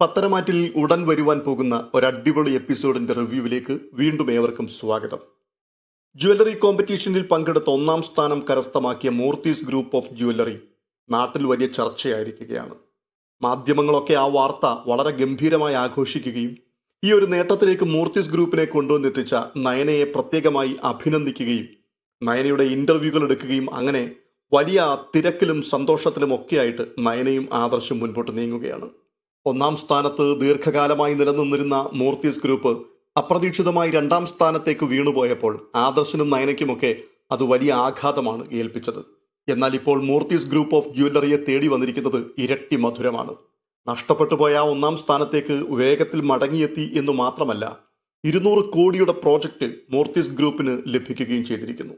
പത്തനമാറ്റിൽ ഉടൻ വരുവാൻ പോകുന്ന ഒരു അടിപൊളി എപ്പിസോഡിന്റെ റിവ്യൂവിലേക്ക് വീണ്ടും ഏവർക്കും സ്വാഗതം. ജ്വല്ലറി കോമ്പറ്റീഷനിൽ പങ്കെടുത്ത ഒന്നാം സ്ഥാനം കരസ്ഥമാക്കിയ മൂർത്തീസ് ഗ്രൂപ്പ് ഓഫ് ജ്വല്ലറി നാട്ടിൽ വലിയ ചർച്ചയായിരിക്കുകയാണ്. മാധ്യമങ്ങളൊക്കെ ആ വാർത്ത വളരെ ഗംഭീരമായി ആഘോഷിക്കുകയും ഈ ഒരു നേട്ടത്തിലേക്ക് മൂർത്തീസ് ഗ്രൂപ്പിനെ കൊണ്ടുവന്നെത്തിച്ച നയനയെ പ്രത്യേകമായി അഭിനന്ദിക്കുകയും നയനയുടെ ഇന്റർവ്യൂകൾ എടുക്കുകയും അങ്ങനെ വലിയ തിരക്കിലും സന്തോഷത്തിലും ഒക്കെയായിട്ട് നയനയും ആദർശം മുൻപോട്ട് നീങ്ങുകയാണ്. ഒന്നാം സ്ഥാനത്ത് ദീർഘകാലമായി നിലനിന്നിരുന്ന മൂർത്തീസ് ഗ്രൂപ്പ് അപ്രതീക്ഷിതമായി രണ്ടാം സ്ഥാനത്തേക്ക് വീണുപോയപ്പോൾ ആദർശനും നയനയ്ക്കുമൊക്കെ അത് വലിയ ആഘാതമാണ് ഏൽപ്പിച്ചത്. എന്നാൽ ഇപ്പോൾ മൂർത്തീസ് ഗ്രൂപ്പ് ഓഫ് ജ്വല്ലറിയെ തേടി വന്നിരിക്കുന്നത് ഇരട്ടി മധുരമാണ്. നഷ്ടപ്പെട്ടു പോയ ഒന്നാം സ്ഥാനത്തേക്ക് വേഗത്തിൽ മടങ്ങിയെത്തി എന്ന് മാത്രമല്ല ഇരുന്നൂറ് കോടിയുടെ പ്രോജക്റ്റ് മൂർത്തീസ് ഗ്രൂപ്പിന് ലഭിക്കുകയും ചെയ്തിരിക്കുന്നു.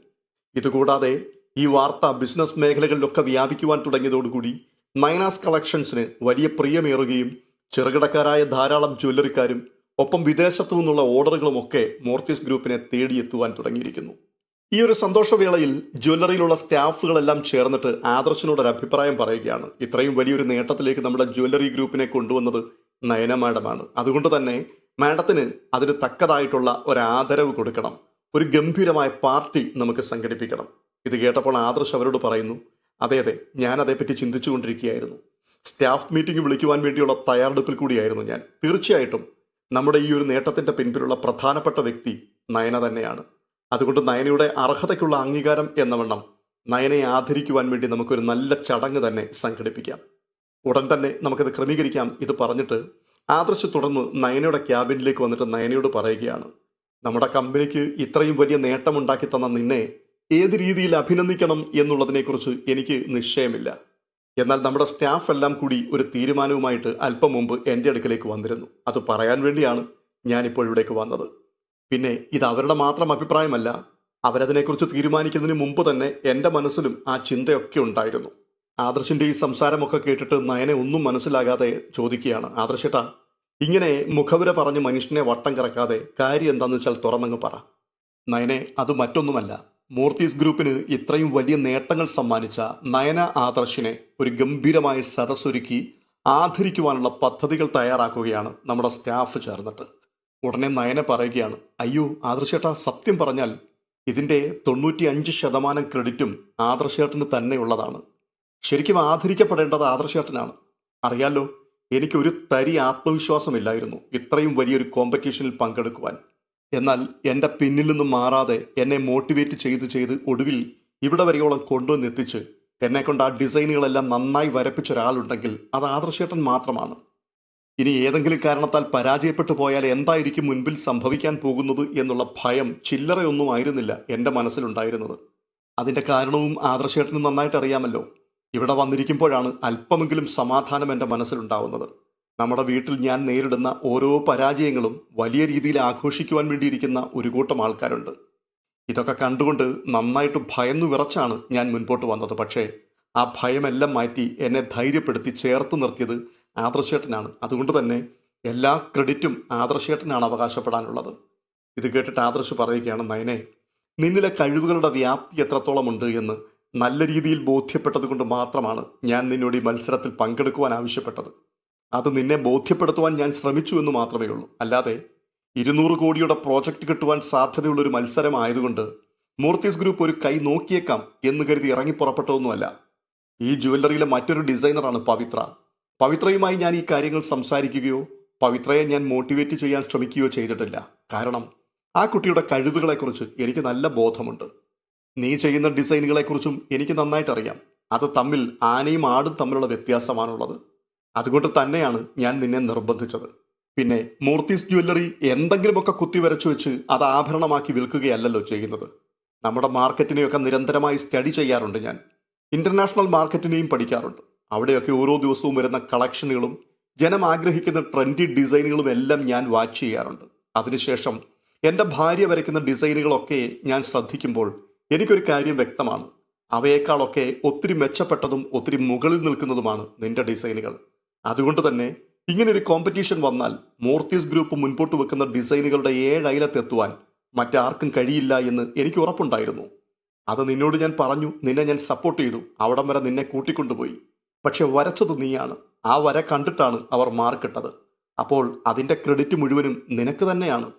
ഇതുകൂടാതെ ഈ വാർത്ത ബിസിനസ് മേഖലകളിലൊക്കെ വ്യാപിക്കുവാൻ തുടങ്ങിയതോടുകൂടി നൈനാസ് കളക്ഷൻസിന് വലിയ പ്രിയമേറുകയും ചെറുകിടക്കാരായ ധാരാളം ജ്വല്ലറിക്കാരും ഒപ്പം വിദേശത്തു നിന്നുള്ള ഓർഡറുകളുമൊക്കെ മോർത്തീസ് ഗ്രൂപ്പിനെ തേടിയെത്തുവാൻ തുടങ്ങിയിരിക്കുന്നു. ഈ ഒരു സന്തോഷവേളയിൽ ജ്വല്ലറിയിലുള്ള സ്റ്റാഫുകളെല്ലാം ചേർന്നിട്ട് ആദർശനോട് ഒരു അഭിപ്രായം പറയുകയാണ്. ഇത്രയും വലിയൊരു നേട്ടത്തിലേക്ക് നമ്മുടെ ജ്വല്ലറി ഗ്രൂപ്പിനെ കൊണ്ടുവന്നത് നയന മാഡമാണ്. അതുകൊണ്ട് തന്നെ മാഡത്തിന് അതിന് തക്കതായിട്ടുള്ള ഒരു ആദരവ് കൊടുക്കണം. ഒരു ഗംഭീരമായ പാർട്ടി നമുക്ക് സംഘടിപ്പിക്കണം. ഇത് കേട്ടപ്പോൾ ആദർശ് അവരോട് പറയുന്നു അതെ അതെ ഞാൻ അതേപ്പറ്റി ചിന്തിച്ചുകൊണ്ടിരിക്കുകയായിരുന്നു. സ്റ്റാഫ് മീറ്റിംഗ് വിളിക്കുവാൻ വേണ്ടിയുള്ള തയ്യാറെടുപ്പിൽ കൂടിയായിരുന്നു ഞാൻ. തീർച്ചയായിട്ടും നമ്മുടെ ഈ ഒരു നേട്ടത്തിന്റെ പിൻപിലുള്ള പ്രധാനപ്പെട്ട വ്യക്തി നയന തന്നെയാണ്. അതുകൊണ്ട് നയനയുടെ അർഹതയ്ക്കുള്ള അംഗീകാരം എന്നവണ്ണം നയനയെ ആദരിക്കുവാൻ വേണ്ടി നമുക്കൊരു നല്ല ചടങ്ങ് തന്നെ സംഘടിപ്പിക്കാം. ഉടൻ തന്നെ നമുക്കത് ക്രമീകരിക്കാം. ഇത് പറഞ്ഞിട്ട് ആദർശ് തുടർന്ന് നയനയുടെ ക്യാബിനിലേക്ക് വന്നിട്ട് നയനയോട് പറയുകയാണ്. നമ്മുടെ കമ്പനിക്ക് ഇത്രയും വലിയ നേട്ടമുണ്ടാക്കി തന്ന നിന്നെ ഏത് രീതിയിൽ അഭിനന്ദിക്കണം എന്നുള്ളതിനെക്കുറിച്ച് എനിക്ക് നിശ്ചയമില്ല. എന്നാൽ നമ്മുടെ സ്റ്റാഫ് എല്ലാം കൂടി ഒരു തീരുമാനവുമായിട്ട് അല്പം മുമ്പ് എന്റെ അടുക്കലേക്ക് വന്നിരുന്നു. അത് പറയാൻ വേണ്ടിയാണ് ഞാനിപ്പോൾ ഇവിടേക്ക് വന്നത്. പിന്നെ ഇത് അവരുടെ മാത്രം അഭിപ്രായമല്ല അവരതിനെക്കുറിച്ച് തീരുമാനിക്കുന്നതിന് മുമ്പ് തന്നെ എന്റെ മനസ്സിലും ആ ചിന്തയൊക്കെ ഉണ്ടായിരുന്നു. ആദർശിന്റെ ഈ സംസാരമൊക്കെ കേട്ടിട്ട് നയനെ ഒന്നും മനസ്സിലാകാതെ ചോദിക്കുകയാണ്. ആദർശേട്ടാ ഇങ്ങനെ മുഖവുര പറഞ്ഞ് മനുഷ്യനെ വട്ടം കറക്കാതെ കാര്യം എന്താണെന്ന് വെച്ചാൽ തുറന്നങ്ങ് പറ. നയനെ അത് മറ്റൊന്നുമല്ല. മൂർത്തീസ് ഗ്രൂപ്പിന് ഇത്രയും വലിയ നേട്ടങ്ങൾ സമ്മാനിച്ച നയന ആദർശിനെ ഒരു ഗംഭീരമായ സദസ്സൊരുക്കി ആദരിക്കുവാനുള്ള പദ്ധതികൾ തയ്യാറാക്കുകയാണ് നമ്മുടെ സ്റ്റാഫ് ചേർന്നിട്ട്. ഉടനെ നയന പറയുകയാണ് അയ്യോ ആദർശേട്ടാ സത്യം പറഞ്ഞാൽ ഇതിന്റെ തൊണ്ണൂറ്റി അഞ്ച് ശതമാനം ക്രെഡിറ്റും ആദർശേട്ടന് തന്നെയുള്ളതാണ്. ശരിക്കും ആദരിക്കപ്പെടേണ്ടത് ആദർശേട്ടനാണ്. അറിയാലോ എനിക്കൊരു തരി ആത്മവിശ്വാസമില്ലായിരുന്നു ഇത്രയും വലിയൊരു കോമ്പറ്റീഷനിൽ പങ്കെടുക്കുവാൻ. എന്നാൽ എന്റെ പിന്നിൽ നിന്നും മാറാതെ എന്നെ മോട്ടിവേറ്റ് ചെയ്ത് ചെയ്ത് ഒടുവിൽ ഇവിടെ വരെയോളം കൊണ്ടുവന്നെത്തിച്ച് എന്നെ കൊണ്ട് ആ ഡിസൈനുകളെല്ലാം നന്നായി വരപ്പിച്ച ഒരാളുണ്ടെങ്കിൽ അത് ആദർശേട്ടൻ മാത്രമാണ്. ഇനി ഏതെങ്കിലും കാരണത്താൽ പരാജയപ്പെട്ടു പോയാൽ എന്തായിരിക്കും മുൻപിൽ സംഭവിക്കാൻ പോകുന്നത് എന്നുള്ള ഭയം ചില്ലറയൊന്നും ആയിരുന്നില്ല എന്റെ മനസ്സിലുണ്ടായിരുന്നത്. അതിന്റെ കാരണവും ആദർശേട്ടന് നന്നായിട്ട് അറിയാമല്ലോ ഇവിടെ വന്നിരിക്കുമ്പോഴാണ് അല്പമെങ്കിലും സമാധാനം എന്റെ മനസ്സിലുണ്ടാവുന്നത്. നമ്മുടെ വീട്ടിൽ ഞാൻ നേരിടുന്ന ഓരോ പരാജയങ്ങളും വലിയ രീതിയിൽ ആഘോഷിക്കുവാൻ വേണ്ടിയിരിക്കുന്ന ഒരു കൂട്ടം ആൾക്കാരുണ്ട്. ഇതൊക്കെ കണ്ടുകൊണ്ട് നന്നായിട്ട് ഭയന്നു വിറച്ചാണ് ഞാൻ മുൻപോട്ട് വന്നത്. പക്ഷേ ആ ഭയമെല്ലാം മാറ്റി എന്നെ ധൈര്യപ്പെടുത്തി ചേർത്ത് നിർത്തിയത് ആദർശേട്ടനാണ്. അതുകൊണ്ട് തന്നെ എല്ലാ ക്രെഡിറ്റും ആദർശേട്ടനാണ് അവകാശപ്പെടാനുള്ളത്. ഇത് കേട്ടിട്ട് ആദർശ് പറയുകയാണ് നയനെ നിന്നിലെ കഴിവുകളുടെ വ്യാപ്തി എത്രത്തോളമുണ്ട് എന്ന് നല്ല രീതിയിൽ ബോധ്യപ്പെട്ടതുകൊണ്ട് മാത്രമാണ് ഞാൻ നിന്നോട് ഈ മത്സരത്തിൽ പങ്കെടുക്കുവാൻ ആവശ്യപ്പെട്ടത്. അത് നിന്നെ ബോധ്യപ്പെടുത്തുവാൻ ഞാൻ ശ്രമിച്ചു എന്ന് മാത്രമേ ഉള്ളൂ. അല്ലാതെ ഇരുന്നൂറ് കോടിയുടെ പ്രോജക്റ്റ് കിട്ടുവാൻ സാധ്യതയുള്ള ഒരു മത്സരമായതുകൊണ്ട് മൂർത്തീസ് ഗ്രൂപ്പ് ഒരു കൈ നോക്കിയേക്കാം എന്ന് കരുതി ഇറങ്ങി പുറപ്പെട്ടതൊന്നുമല്ല. ഈ ജുവല്ലറിയിലെ മറ്റൊരു ഡിസൈനറാണ് പവിത്ര. പവിത്രയുമായി ഞാൻ ഈ കാര്യങ്ങൾ സംസാരിക്കുകയോ പവിത്രയെ ഞാൻ മോട്ടിവേറ്റ് ചെയ്യാൻ ശ്രമിക്കുകയോ ചെയ്തിട്ടില്ല. കാരണം ആ കുട്ടിയുടെ കഴിവുകളെക്കുറിച്ച് എനിക്ക് നല്ല ബോധമുണ്ട്. നീ ചെയ്യുന്ന ഡിസൈനുകളെക്കുറിച്ചും എനിക്ക് നന്നായിട്ടറിയാം. അത് തമ്മിൽ ആനയും ആടും തമ്മിലുള്ള വ്യത്യാസമാണുള്ളത്. അതുകൊണ്ട് തന്നെയാണ് ഞാൻ നിന്നെ നിർബന്ധിച്ചത്. പിന്നെ മൂർത്തീസ് ജ്വല്ലറി എന്തെങ്കിലുമൊക്കെ കുത്തി വരച്ചു വെച്ച് അത് ആഭരണമാക്കി വിൽക്കുകയല്ലല്ലോ ചെയ്യുന്നത്. നമ്മുടെ മാർക്കറ്റിനെയൊക്കെ നിരന്തരമായി സ്റ്റഡി ചെയ്യാറുണ്ട് ഞാൻ. ഇന്റർനാഷണൽ മാർക്കറ്റിനെയും പഠിക്കാറുണ്ട്. അവിടെയൊക്കെ ഓരോ ദിവസവും വരുന്ന കളക്ഷനുകളും ജനം ആഗ്രഹിക്കുന്ന ട്രെൻഡി ഡിസൈനുകളും എല്ലാം ഞാൻ വാച്ച് ചെയ്യാറുണ്ട്. അതിനുശേഷം എന്റെ ഭാര്യ വരയ്ക്കുന്ന ഡിസൈനുകളൊക്കെ ഞാൻ ശ്രദ്ധിക്കുമ്പോൾ എനിക്കൊരു കാര്യം വ്യക്തമാണ്. അവയേക്കാളൊക്കെ ഒത്തിരി മെച്ചപ്പെട്ടതും ഒത്തിരി മുകളിൽ നിൽക്കുന്നതുമാണ് നിന്റെ ഡിസൈനുകൾ. അതുകൊണ്ട് തന്നെ ഇങ്ങനൊരു കോമ്പറ്റീഷൻ വന്നാൽ മോർത്തീസ് ഗ്രൂപ്പ് മുൻപോട്ട് വെക്കുന്ന ഡിസൈനുകളുടെ ഏഴയലത്തെത്തുവാൻ മറ്റാർക്കും കഴിയില്ല എന്ന് എനിക്ക് ഉറപ്പുണ്ടായിരുന്നു. അത് നിന്നോട് ഞാൻ പറഞ്ഞു നിന്നെ ഞാൻ സപ്പോർട്ട് ചെയ്തു അവിടം വരെ നിന്നെ കൂട്ടിക്കൊണ്ടുപോയി. പക്ഷെ വരച്ചത് നീയാണ്. ആ വര കണ്ടിട്ടാണ് അവർ മാർക്കിട്ടത് അപ്പോൾ അതിന്റെ ക്രെഡിറ്റ് മുഴുവനും നിനക്ക് തന്നെയാണ്.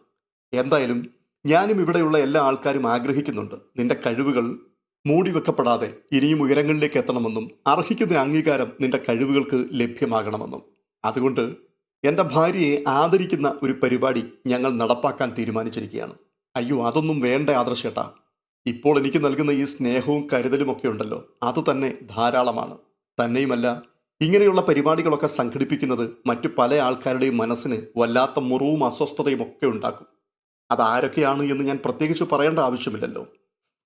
എന്തായാലും ഞാനും ഇവിടെയുള്ള എല്ലാ ആൾക്കാരും ആഗ്രഹിക്കുന്നുണ്ട്. നിന്റെ കഴിവുകൾ മൂടി വെക്കപ്പെടാതെ ഇനിയും ഉയരങ്ങളിലേക്ക് എത്തണമെന്നും അർഹിക്കുന്ന അംഗീകാരം നിന്റെ കഴിവുകൾക്ക് ലഭ്യമാകണമെന്നും. അതുകൊണ്ട് എന്റെ ഭാര്യയെ ആദരിക്കുന്ന ഒരു പരിപാടി ഞങ്ങൾ നടപ്പാക്കാൻ തീരുമാനിച്ചിരിക്കുകയാണ്. അയ്യോ അതൊന്നും വേണ്ട ആദർശേട്ടാ. ഇപ്പോൾ എനിക്ക് നൽകുന്ന ഈ സ്നേഹവും കരുതലും ഒക്കെ ഉണ്ടല്ലോ. അത് തന്നെ ധാരാളമാണ്. തന്നെയുമല്ല ഇങ്ങനെയുള്ള പരിപാടികളൊക്കെ സംഘടിപ്പിക്കുന്നത് മറ്റു പല ആൾക്കാരുടെയും മനസ്സിന് വല്ലാത്ത മുറിവും അസ്വസ്ഥതയും ഒക്കെ ഉണ്ടാക്കും. അതാരൊക്കെയാണ് എന്ന് ഞാൻ പ്രത്യേകിച്ച് പറയേണ്ട ആവശ്യമില്ലല്ലോ.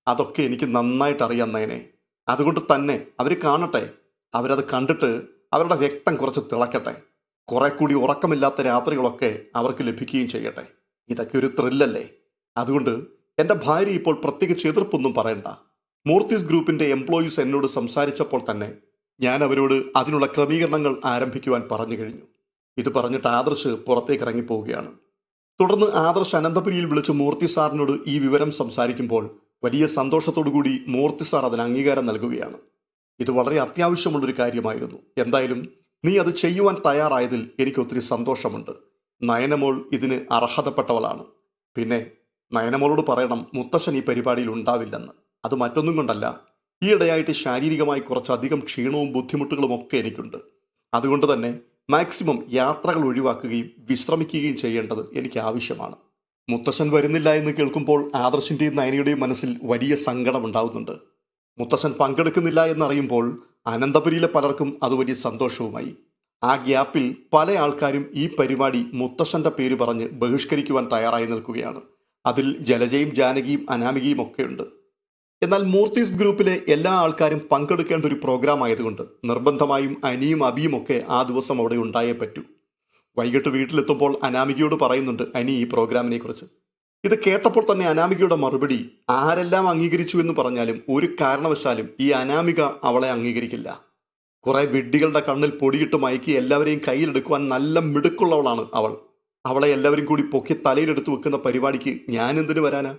അതൊക്കെ എനിക്ക് നന്നായിട്ട് അറിയാം നയനെ അതുകൊണ്ട് തന്നെ അവർ കാണട്ടെ. അവരത് കണ്ടിട്ട് അവരുടെ രക്തം കുറച്ച് തിളക്കട്ടെ. കുറെ കൂടി ഉറക്കമില്ലാത്ത രാത്രികളൊക്കെ അവർക്ക് ലഭിക്കുകയും ചെയ്യട്ടെ. ഇതൊക്കെ ഒരു ത്രില്ലല്ലേ? അതുകൊണ്ട് എന്റെ ഭാര്യ ഇപ്പോൾ പ്രത്യേകിച്ച് എതിർപ്പൊന്നും പറയണ്ട. മൂർത്തീസ് ഗ്രൂപ്പിന്റെ എംപ്ലോയീസ് എന്നോട് സംസാരിച്ചപ്പോൾ തന്നെ ഞാൻ അവരോട് അതിനുള്ള ക്രമീകരണങ്ങൾ ആരംഭിക്കുവാൻ പറഞ്ഞു കഴിഞ്ഞു. ഇത് പറഞ്ഞിട്ട് ആദർശ് പുറത്തേക്ക് ഇറങ്ങിപ്പോവുകയാണ്. തുടർന്ന് ആദർശ് അനന്തപുരിയിൽ വിളിച്ച് മൂർത്തി സാറിനോട് ഈ വിവരം സംസാരിക്കുമ്പോൾ വലിയ സന്തോഷത്തോടുകൂടി മൂർത്തി സാർ അതിന് അംഗീകാരം നൽകുകയാണ്. ഇത് വളരെ അത്യാവശ്യമുള്ളൊരു കാര്യമായിരുന്നു. എന്തായാലും നീ അത് ചെയ്യുവാൻ തയ്യാറായതിൽ എനിക്ക് ഒത്തിരി സന്തോഷമുണ്ട്. നയനമോൾ ഇതിന് അർഹതപ്പെട്ടവളാണ്. പിന്നെ നയനമോളോട് പറയണം മുത്തശ്ശൻ ഈ പരിപാടിയിൽ ഉണ്ടാവില്ലെന്ന്. അത് മറ്റൊന്നും കൊണ്ടല്ല. ഈയിടെയായിട്ട് ശാരീരികമായി കുറച്ചധികം ക്ഷീണവും ബുദ്ധിമുട്ടുകളും ഒക്കെ എനിക്കുണ്ട്. അതുകൊണ്ട് തന്നെ മാക്സിമം യാത്രകൾ ഒഴിവാക്കുകയും വിശ്രമിക്കുകയും ചെയ്യേണ്ടത് എനിക്ക് ആവശ്യമാണ്. മുത്തശ്ശൻ വരുന്നില്ല എന്ന് കേൾക്കുമ്പോൾ ആദർശിന്റെയും നയനയുടെയും മനസ്സിൽ വലിയ സങ്കടം ഉണ്ടാകുന്നുണ്ട് മുത്തശ്ശൻ പങ്കെടുക്കുന്നില്ല എന്നറിയുമ്പോൾ അനന്തപുരിയിലെ പലർക്കും അത് വലിയ സന്തോഷവുമായി. ആ ഗ്യാപ്പിൽ പല ആൾക്കാരും ഈ പരിപാടി മുത്തശ്ശന്റെ പേര് പറഞ്ഞ് ബഹിഷ്കരിക്കുവാൻ തയ്യാറായി നിൽക്കുകയാണ്. അതിൽ ജലജയും ജാനകിയും അനാമികയും ഒക്കെയുണ്ട്. എന്നാൽ മൂർത്തീസ് ഗ്രൂപ്പിലെ എല്ലാ ആൾക്കാരും പങ്കെടുക്കേണ്ട ഒരു പ്രോഗ്രാം ആയതുകൊണ്ട് നിർബന്ധമായും അനിയും അബിയും ഒക്കെ ആ ദിവസം അവിടെ ഉണ്ടായേ പറ്റൂ. വൈകിട്ട് വീട്ടിലെത്തുമ്പോൾ അനാമികയോട് പറയുന്നുണ്ട് അനി ഈ പ്രോഗ്രാമിനെ കുറിച്ച് ഇത് കേട്ടപ്പോൾ തന്നെ അനാമികയുടെ മറുപടി ആരെല്ലാം അംഗീകരിച്ചു എന്ന് പറഞ്ഞാലും ഒരു കാരണവശാലും ഈ അനാമിക അവളെ അംഗീകരിക്കില്ല. കുറെ വിഡ്ഢികളുടെ കണ്ണിൽ പൊടിയിട്ട് മയക്കി എല്ലാവരെയും കയ്യിലെടുക്കുവാൻ നല്ല മിടുക്കുള്ളവളാണ് അവൾ. അവളെ എല്ലാവരും കൂടി പൊക്കി തലയിലെടുത്ത് വെക്കുന്ന പരിപാടിക്ക് ഞാൻ എന്തിനു വരാനാ?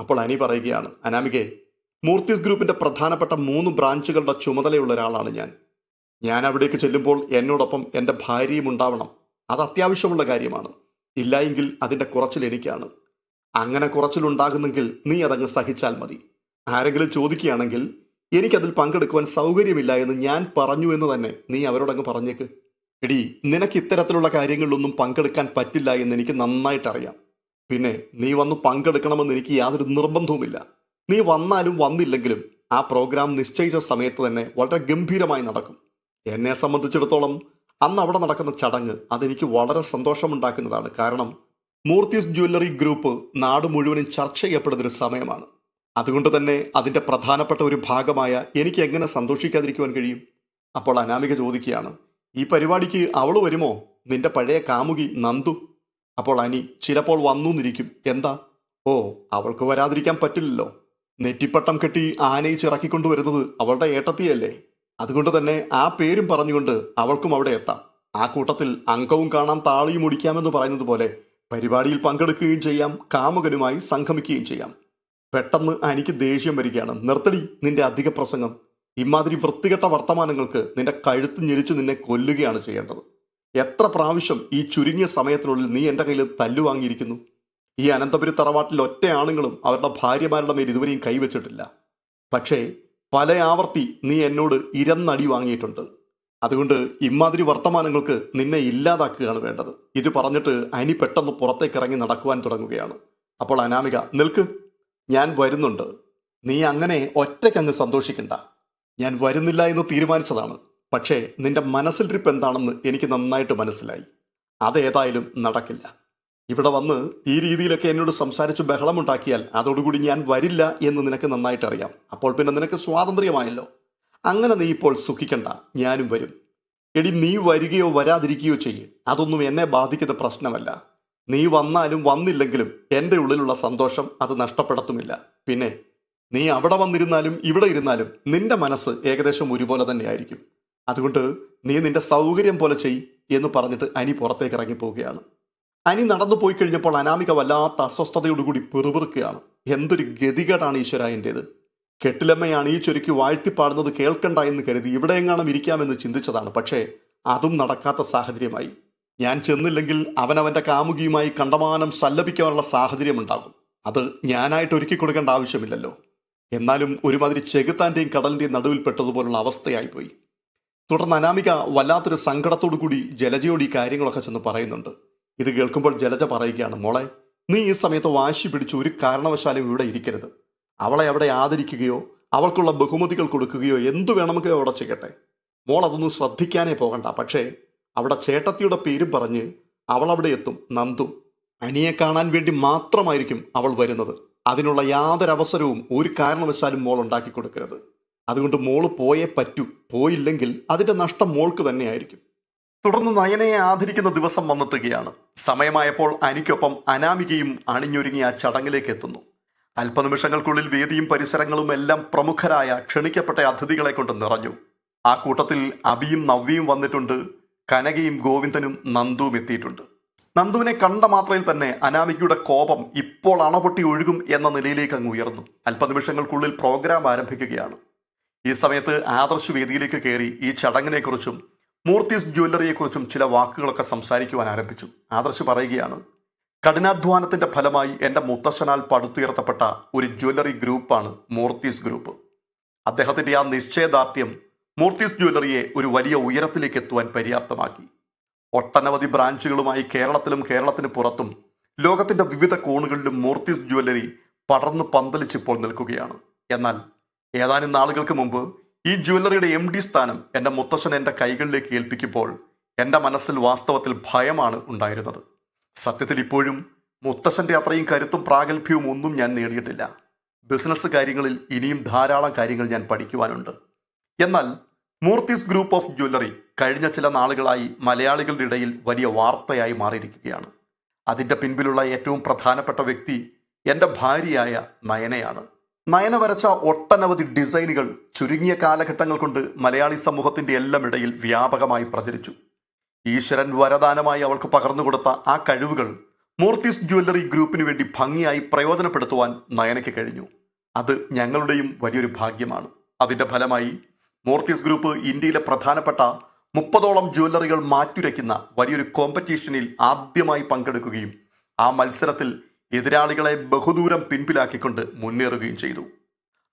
അപ്പോൾ അനി പറയുകയാണ് അനാമികെ മൂർത്തിസ് ഗ്രൂപ്പിന്റെ പ്രധാനപ്പെട്ട മൂന്ന് ബ്രാഞ്ചുകളുടെ ചുമതലയുള്ള ഒരാളാണ് ഞാൻ. ഞാൻ അവിടേക്ക് ചെല്ലുമ്പോൾ എന്നോടൊപ്പം എന്റെ ഭാര്യയും ഉണ്ടാവണം. അത് അത്യാവശ്യമുള്ള കാര്യമാണ്. ഇല്ലായെങ്കിൽ അതിന്റെ കുറച്ചിൽ എനിക്കാണ്. അങ്ങനെ കുറച്ചിലുണ്ടാകുന്നെങ്കിൽ നീ അതങ്ങ് സഹിച്ചാൽ മതി. ആരെങ്കിലും ചോദിക്കുകയാണെങ്കിൽ എനിക്കതിൽ പങ്കെടുക്കുവാൻ സൗകര്യമില്ല എന്ന് ഞാൻ പറഞ്ഞു എന്ന് തന്നെ നീ അവരോടങ്ങ് പറഞ്ഞേക്ക്. എടി നിനക്ക് ഇത്തരത്തിലുള്ള കാര്യങ്ങളിലൊന്നും പങ്കെടുക്കാൻ പറ്റില്ല എന്ന് എനിക്ക് നന്നായിട്ടറിയാം. പിന്നെ നീ വന്ന് പങ്കെടുക്കണമെന്ന് എനിക്ക് യാതൊരു നിർബന്ധവുമില്ല. നീ വന്നാലും വന്നില്ലെങ്കിലും ആ പ്രോഗ്രാം നിശ്ചയിച്ച സമയത്ത് തന്നെ വളരെ ഗംഭീരമായി നടക്കും. എന്നെ സംബന്ധിച്ചിടത്തോളം അന്ന് അവിടെ നടക്കുന്ന ചടങ്ങ് അതെനിക്ക് വളരെ സന്തോഷമുണ്ടാക്കുന്നതാണ്. കാരണം മൂർത്തീസ് ജ്വല്ലറി ഗ്രൂപ്പ് നാട് മുഴുവനും ചർച്ച ചെയ്യപ്പെടുന്നൊരു സമയമാണ്. അതുകൊണ്ട് തന്നെ അതിന്റെ പ്രധാനപ്പെട്ട ഒരു ഭാഗമായ എനിക്ക് എങ്ങനെ സന്തോഷിക്കാതിരിക്കുവാൻ കഴിയും? അപ്പോൾ അനാമിക ചോദിക്കുകയാണ് ഈ പരിപാടിക്ക് അവൾ വരുമോ? നിന്റെ പഴയ കാമുകി നന്ദു. അപ്പോൾ അനി ചിലപ്പോൾ വന്നു എന്നിരിക്കും എന്താ? ഓ അവൾക്ക് വരാതിരിക്കാൻ പറ്റില്ലല്ലോ. നെറ്റിപ്പട്ടം കെട്ടി ആനയിച്ചിറക്കിക്കൊണ്ടുവരുന്നത് അവളുടെ ഏട്ടത്തിയല്ലേ? അതുകൊണ്ട് തന്നെ ആ പേരും പറഞ്ഞുകൊണ്ട് അവൾക്കും അവിടെ എത്താം. ആ കൂട്ടത്തിൽ അംഗവും കാണാം താളിയും ഒടിക്കാമെന്ന് പറയുന്നത് പോലെ പരിപാടിയിൽ പങ്കെടുക്കുകയും ചെയ്യാം കാമുകനുമായി സംഗമിക്കുകയും ചെയ്യാം. പെട്ടെന്ന് എനിക്ക് ദേഷ്യം വരികയാണ്. നിർത്തടി നിന്റെ അധിക പ്രസംഗം. ഇമാതിരി വൃത്തികെട്ട വർത്തമാനങ്ങൾക്ക് നിന്റെ കഴുത്ത് ഞെരിച്ച് നിന്നെ കൊല്ലുകയാണ് ചെയ്യേണ്ടത്. എത്ര പ്രാവശ്യം ഈ ചുരുങ്ങിയ സമയത്തിനുള്ളിൽ നീ എന്റെ കയ്യിൽ തല്ലുവാങ്ങിയിരിക്കുന്നു ഈ അനന്തപുരി തറവാട്ടിൽ ഒറ്റ ആണുങ്ങളും അവരുടെ ഭാര്യമാരുടെ മേൽ ഇതുവരെയും കൈവച്ചിട്ടില്ല. പക്ഷേ പല ആവർത്തി നീ എന്നോട് ഇരന്നടി വാങ്ങിയിട്ടുണ്ട്. അതുകൊണ്ട് ഇമാതിരി വർത്തമാനങ്ങൾക്ക് നിന്നെ ഇല്ലാതാക്കുകയാണ് വേണ്ടത്. ഇത് പറഞ്ഞിട്ട് അനി പെട്ടെന്ന് പുറത്തേക്ക് ഇറങ്ങി നടക്കുവാൻ തുടങ്ങുകയാണ്. അപ്പോൾ അനാമിക നിൽക്ക്. ഞാൻ വരുന്നുണ്ട്. നീ അങ്ങനെ ഒറ്റയ്ക്കങ്ങ് സന്തോഷിക്കണ്ട. ഞാൻ വരുന്നില്ല എന്ന് തീരുമാനിച്ചതാണ്. പക്ഷേ നിന്റെ മനസ്സിൽ ട്രിപ്പ് എന്താണെന്ന് എനിക്ക് നന്നായിട്ട് മനസ്സിലായി. അതേതായാലും നടക്കില്ല. ഇവിടെ വന്ന് ഈ രീതിയിലൊക്കെ എന്നോട് സംസാരിച്ച് ബഹളമുണ്ടാക്കിയാൽ അതോടുകൂടി ഞാൻ വരില്ല എന്ന് നിനക്ക് നന്നായിട്ട് അറിയാം അപ്പോൾ പിന്നെ നിനക്ക് സ്വാതന്ത്ര്യമായല്ലോ. അങ്ങനെ നീ ഇപ്പോൾ സുഖിക്കണ്ട. ഞാനും വരും. എടി നീ വരികയോ വരാതിരിക്കുകയോ ചെയ്യും. അതൊന്നും എന്നെ ബാധിക്കുന്ന പ്രശ്നമല്ല. നീ വന്നാലും വന്നില്ലെങ്കിലും എന്റെ ഉള്ളിലുള്ള സന്തോഷം അത് നഷ്ടപ്പെടുത്തുമില്ല പിന്നെ നീ അവിടെ വന്നിരുന്നാലും ഇവിടെ ഇരുന്നാലും നിന്റെ മനസ്സ് ഏകദേശം ഒരുപോലെ തന്നെയായിരിക്കും. അതുകൊണ്ട് നീ നിന്റെ സൗകര്യം പോലെ ചെയ് എന്ന് പറഞ്ഞിട്ട് അനി പുറത്തേക്ക് ഇറങ്ങിപ്പോവുകയാണ്. അനി നടന്നു പോയി കഴിഞ്ഞപ്പോൾ അനാമിക വല്ലാത്ത അസ്വസ്ഥതയോടുകൂടി പെറുപിറുക്കുകയാണ്. എന്തൊരു ഗതികേടാണ് ഈശ്വര എന്റേത് കെട്ടിലമ്മയാണ് ഈ ചുരുക്കി വാഴ്ത്തിപ്പാടുന്നത് കേൾക്കണ്ട എന്ന് കരുതി ഇവിടെയെങ്ങാനും ഇരിക്കാമെന്ന് ചിന്തിച്ചതാണ്. പക്ഷേ അതും നടക്കാത്ത സാഹചര്യമായി. ഞാൻ ചെന്നില്ലെങ്കിൽ അവനവന്റെ കാമുകിയുമായി കണ്ടമാനം സല്ലപിക്കാനുള്ള സാഹചര്യമുണ്ടാകും. അത് ഞാനായിട്ട് ഒരുക്കി കൊടുക്കേണ്ട ആവശ്യമില്ലല്ലോ. എന്നാലും ഒരുമാതിരി ചെകുത്താന്റെയും കടലിന്റെയും നടുവിൽപ്പെട്ടതുപോലുള്ള അവസ്ഥയായിപ്പോയി. തുടർന്ന് അനാമിക വല്ലാത്തൊരു സങ്കടത്തോടു കൂടി ജലജയോട് ഈ കാര്യങ്ങളൊക്കെ ചെന്ന് പറയുന്നുണ്ട്. ഇത് കേൾക്കുമ്പോൾ ജലജ പറയുകയാണ് മോളെ നീ ഈ സമയത്ത് വാശി പിടിച്ച് ഒരു കാരണവശാലും ഇവിടെ ഇരിക്കരുത്. അവളെ അവിടെ ആദരിക്കുകയോ അവൾക്കുള്ള ബഹുമതികൾ കൊടുക്കുകയോ എന്തു വേണമെങ്കിലും അവിടെ ചെയ്യട്ടെ. മോൾ അതൊന്നും ശ്രദ്ധിക്കാനേ പോകണ്ട. പക്ഷേ അവിടെ ചേട്ടത്തിയുടെ പേര് പറഞ്ഞ് അവൾ അവിടെ എത്തും നന്ദു അനിയെ കാണാൻ വേണ്ടി മാത്രമായിരിക്കും അവൾ വരുന്നത്. അതിനുള്ള യാതൊരവസരവും ഒരു കാരണവശാലും മോൾ ഉണ്ടാക്കി കൊടുക്കരുത്. അതുകൊണ്ട് മോൾ പോയേ പറ്റൂ. പോയില്ലെങ്കിൽ അതിന്റെ നഷ്ടം മോൾക്ക് തന്നെയായിരിക്കും. തുടർന്ന് നയനയെ ആദരിക്കുന്ന ദിവസം വന്നെത്തുകയാണ്. സമയമായപ്പോൾ അനിക്കൊപ്പം അനാമികയും അണിഞ്ഞൊരുങ്ങി ആ ചടങ്ങിലേക്ക് എത്തുന്നു. അല്പനിമിഷങ്ങൾക്കുള്ളിൽ വേദിയും പരിസരങ്ങളും എല്ലാം പ്രമുഖരായ ക്ഷണിക്കപ്പെട്ട അതിഥികളെ കൊണ്ട് നിറഞ്ഞു. ആ കൂട്ടത്തിൽ അബിയും നവ്യയും വന്നിട്ടുണ്ട്. കനകയും ഗോവിന്ദനും നന്ദുവും എത്തിയിട്ടുണ്ട്. നന്ദുവിനെ കണ്ട മാത്രയിൽ തന്നെ അനാമികയുടെ കോപം ഇപ്പോൾ അണപൊട്ടി ഒഴുകും എന്ന നിലയിലേക്ക് അങ്ങ് ഉയർന്നു. അല്പനിമിഷങ്ങൾക്കുള്ളിൽ പ്രോഗ്രാം ആരംഭിക്കുകയാണ്. ഈ സമയത്ത് ആദർശ് വേദിയിലേക്ക് കയറി ഈ ചടങ്ങിനെക്കുറിച്ചും മൂർത്തീസ് ജ്വല്ലറിയെക്കുറിച്ചും ചില വാക്കുകളൊക്കെ സംസാരിക്കുവാൻ ആരംഭിച്ചു. ആദർശ് പറയുകയാണ് കഠിനാധ്വാനത്തിന്റെ ഫലമായി എന്റെ മുത്തശ്ശനാൽ പടുത്തുയർത്തപ്പെട്ട ഒരു ജ്വല്ലറി ഗ്രൂപ്പാണ് മൂർത്തീസ് ഗ്രൂപ്പ്. അദ്ദേഹത്തിന്റെ ആ നിശ്ചയദാർഢ്യം മൂർത്തീസ് ജ്വല്ലറിയെ ഒരു വലിയ ഉയരത്തിലേക്ക് എത്തുവാൻ പര്യാപ്തമാക്കി. ഒട്ടനവധി ബ്രാഞ്ചുകളുമായി കേരളത്തിലും കേരളത്തിന് പുറത്തും ലോകത്തിന്റെ വിവിധ കോണുകളിലും മൂർത്തീസ് ജ്വല്ലറി പടർന്നു പന്തലിച്ചിപ്പോൾ നിൽക്കുകയാണ്. എന്നാൽ ഏതാനും നാളുകൾക്ക് മുമ്പ് ഈ ജ്വല്ലറിയുടെ എം ഡി സ്ഥാനം എന്റെ മുത്തശ്ശൻ എന്റെ കൈകളിലേക്ക് ഏൽപ്പിക്കുമ്പോൾ എന്റെ മനസ്സിൽ വാസ്തവത്തിൽ ഭയമാണ് ഉണ്ടായിരുന്നത്. സത്യത്തിൽ ഇപ്പോഴും മുത്തശ്ശന്റെ അത്രയും കരുത്തും പ്രാഗൽഭ്യവും ഒന്നും ഞാൻ നേടിയിട്ടില്ല. ബിസിനസ് കാര്യങ്ങളിൽ ഇനിയും ധാരാളം കാര്യങ്ങൾ ഞാൻ പഠിക്കുവാനുണ്ട്. എന്നാൽ മൂർത്തിസ് ഗ്രൂപ്പ് ഓഫ് ജ്വല്ലറി കഴിഞ്ഞ ചില നാളുകളായി മലയാളികളുടെ ഇടയിൽ വലിയ വാർത്തയായി മാറിയിരിക്കുകയാണ്. അതിന്റെ പിൻപിലുള്ള ഏറ്റവും പ്രധാനപ്പെട്ട വ്യക്തി എന്റെ ഭാര്യയായ നയനയാണ്. നയന വരച്ച ഒട്ടനവധി ഡിസൈനുകൾ ചുരുങ്ങിയ കാലഘട്ടങ്ങൾ കൊണ്ട് മലയാളി സമൂഹത്തിന്റെ എല്ലാം ഇടയിൽ വ്യാപകമായി പ്രചരിച്ചു. ഈശ്വരൻ വരദാനമായി അവൾക്ക് പകർന്നുകൊടുത്ത ആ കഴിവുകൾ മൂർത്തിസ് ജ്വല്ലറി ഗ്രൂപ്പിന് വേണ്ടി ഭംഗിയായി പ്രയോജനപ്പെടുത്തുവാൻ നയനയ്ക്ക് കഴിഞ്ഞു. അത് ഞങ്ങളുടെയും വലിയൊരു ഭാഗ്യമാണ്. അതിന്റെ ഫലമായി മൂർത്തിസ് ഗ്രൂപ്പ് ഇന്ത്യയിലെ പ്രധാനപ്പെട്ട മുപ്പതോളം ജ്വല്ലറികൾ മാറ്റുരയ്ക്കുന്ന വലിയൊരു കോമ്പറ്റീഷനിൽ ആദ്യമായി പങ്കെടുക്കുകയും ആ മത്സരത്തിൽ എതിരാളികളെ ബഹുദൂരം പിൻപിലാക്കിക്കൊണ്ട് മുന്നേറുകയും ചെയ്തു.